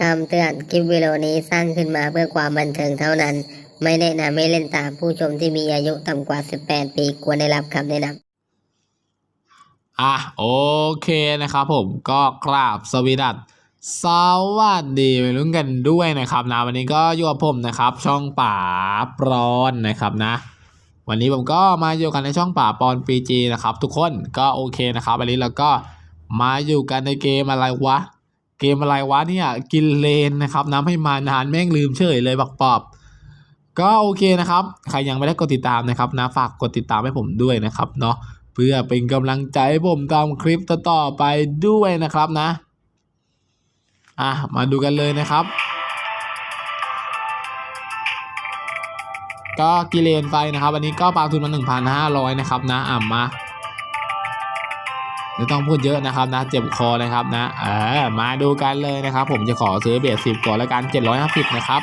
คำเตือนคลิปวิดีโอนี้สร้างขึ้นมาเพื่อความบันเทิงเท่านั้น ไม่แนะนำให้เล่นตามผู้ชมที่มีอายุต่ำกว่า 18 ปีควรได้รับคำแนะนำอะโอเคนะครับผมก็กราบสวีดัสสวัสดีไปรุ่นกันด้วยนะครับนะวันนี้ก็อยู่กับผมนะครับ ช่องป่าปรอนนะครับนะ วันนี้ผมก็มาอยู่กันในช่องป่าปอนปีจีนะครับ ทุกคนก็โอเคนะครับวันนี้เราก็มาอยู่กันในเกมอะไรวะ เกมอะไรวะเนี่ยกินเลนนะครับน้ำให้มานานแม่งลืมเฉยเลยบักปอบ ก็โอเคนะครับ ใครยังไม่ได้กดติดตามนะครับนะฝากกดติดตามให้ผมด้วยนะครับเนาะเพื่อเป็นกำลังใจให้ผมทำคลิปต่อๆไปด้วยนะครับนะอะมาดูกันเลยนะครับ ก็กิเลนไฟนะครับวันนี้ก็ปาทุนมา 1,500 นะครับนะอะมา ไม่ต้องพูดเยอะนะครับนะ เจ็บคอนะครับนะเออมาดูกันเลยนะครับ ผมจะขอซื้อเบสสิบก่อนแล้วกัน750นะครับ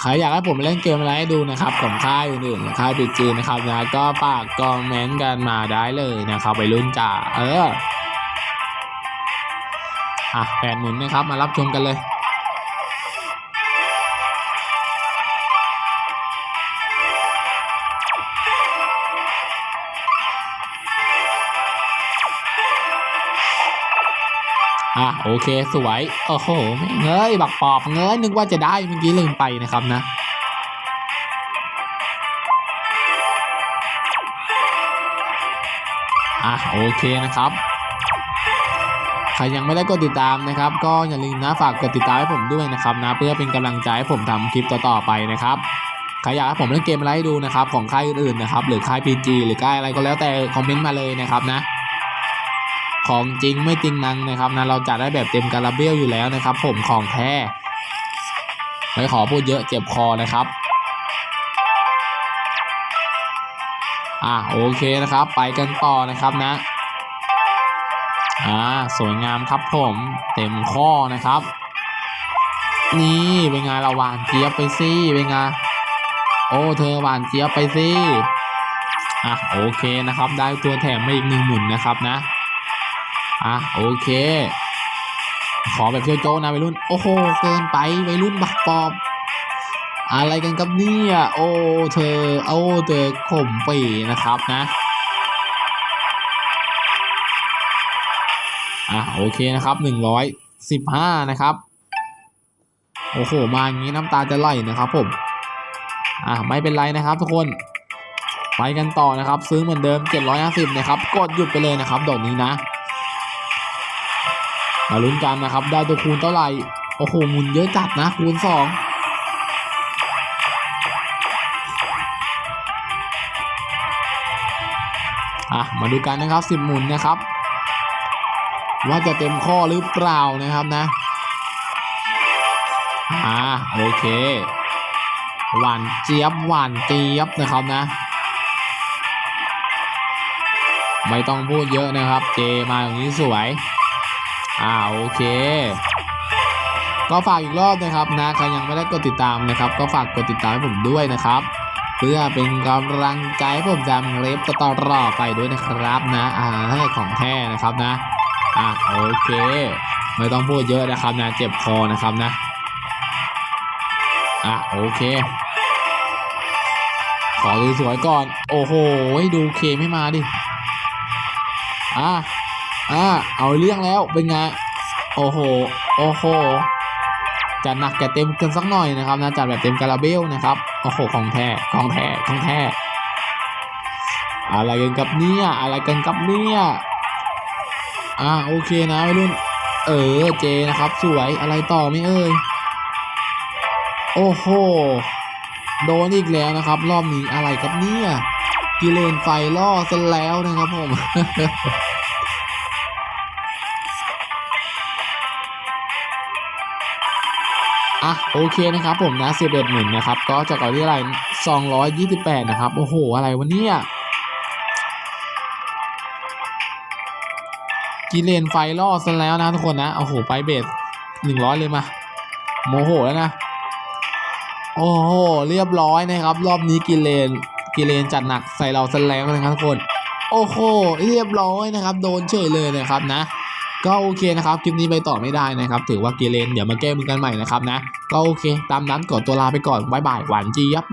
ใครอยากให้ผมเล่นเกมอะไรให้ดูนะครับของค่ายอื่นๆค่ายปีจีนะครับนะก็ฝากคอมเมนต์กันมาได้เลยนะครับไปรุ่นจ่าเอออะแปดหมุนนะครับมารับชมกันเลย อะโอเคสวยโอ้โหเงยบักปอบเงยนึกว่าจะได้เมื่อกี้ลืมไปนะครับนะอะโอเคนะครับใครยังไม่ได้กดติดตามนะครับ ก็อย่าลืมนะฝากกดติดตามให้ผมด้วยนะครับนะเพื่อเป็นกำลังใจให้ผมทำคลิปต่อๆไปนะครับใครอยากให้ผมเล่นเกมอะไรให้ดูนะครับของค่ายอื่นๆนะครับหรือค่าย PG หรือค่ายอะไรก็แล้วแต่คอมเมนต์มาเลยนะครับนะ ของจริงไม่จริงนังนะครับนะเราจัดได้แบบเต็มการาเบลอยู่แล้วนะครับ ผมของแท้ไม่ขอพูดเยอะเจ็บคอนะครับอะโอเคนะครับ ไปกันต่อนะครับนะอ่าสวยงามครับผมเต็มข้อนะครับ นี่เป็นไงเราหวานเจี๊ยบไปสิเป็นไงโอ้เธอหวานเจี๊ยบไปสิอะโอเคนะครับ ได้ตัวแถมมาอีกหนึ่งหมุนนะครับนะ อะโอเค ขอแบบโจ๊ะๆนะวัยรุ่น โอ้โห เกินไปวัยรุ่นบักปอบ อะไรกันครับเนี่ยโอ้เธอโอ้เธอข่มปีนะครับนะอะโอเคนะครับหนึ่งร้อยสิบห้านะครับ โอ้โห มาอย่างนี้น้ำตาจะไหลนะครับผม อะไม่เป็นไรนะครับทุกคนไปกันต่อนะครับ ซื้อเหมือนเดิม 750 นะครับ กดหยุดไปเลยนะครับดอกนี้นะ มาลุ้นกันนะครับ ได้ตัวคูณเท่าไหร่ โอ้โหหมุนเยอะจัดนะคูณสองอะมาดูกันนะครับสิบหมุนนะครับ ว่าจะเต็มข้อหรือเปล่านะครับนะอ่าโอเคหวานเจี๊ยบหวานเจี๊ยบนะครับนะ ไม่ต้องพูดเยอะนะครับ เจมาอย่างนี้สวย อ่าโอเคก็ฝากอีกรอบนะครับนะใครยังไม่ได้กดติดตามนะครับ ก็ฝากกดติดตามให้ผมด้วยนะครับ เพื่อเป็นกำลังใจให้ผมทำเล็บต่อๆไปด้วยนะครับนะอ่าให้ของแท้นะครับนะอะโอเค ไม่ต้องพูดเยอะนะครับนะเจ็บคอนะครับนะอะโอเคขอดูสวยก่อน โอ้โหดูเคไม่มาดิอะ อ่าเอาเรื่องแล้วเป็นไงโอ้โหโอ้โหจัดหนักจัดเต็มกันสักหน่อยนะครับนะจัดแบบเต็มคาราเบลนะครับโอ้โหของแท้ของแท้ของแท้อะไรกันกับเนี่ยอะไรกันกับเนี่ยอ่าโอเคนะวัยรุ่นเออเจนะครับ สวยอะไรต่อไม่เอ่ยโอ้โหโดนอีกแล้วนะครับ รอบนี้อะไรครับเนี่ยกิเลนไฟล่อซะแล้วนะครับผม อะโอเคนะครับผมนะสิบเอ็ดหมื่นนะครับก็จะก่อที่อะไรสองร้อยยี่สิบแปดนะครับโอ้โหอะไรวะเนี่ยกิเลนไฟล่อซะแล้วนะทุกคนนะโอ้โหไปเบสหนึ่งร้อยเลยมาโมโหแล้วนะโอ้โหเรียบร้อยนะครับ รอบนี้กิเลนกิเลนจัดหนักใส่เราซะแล้วนะครับทุกคน โอ้โหเรียบร้อยนะครับ โดนเฉยเลยนะครับนะ ก็โอเคนะครับคลิปนี้ไปต่อไม่ได้นะครับ ถือว่ากิเรนเดี๋ยวมาแก้มือกันใหม่นะครับนะ ก็โอเค ตามนั้นกดตัวลาไปก่อนบายบายหวานเจี๊ยบ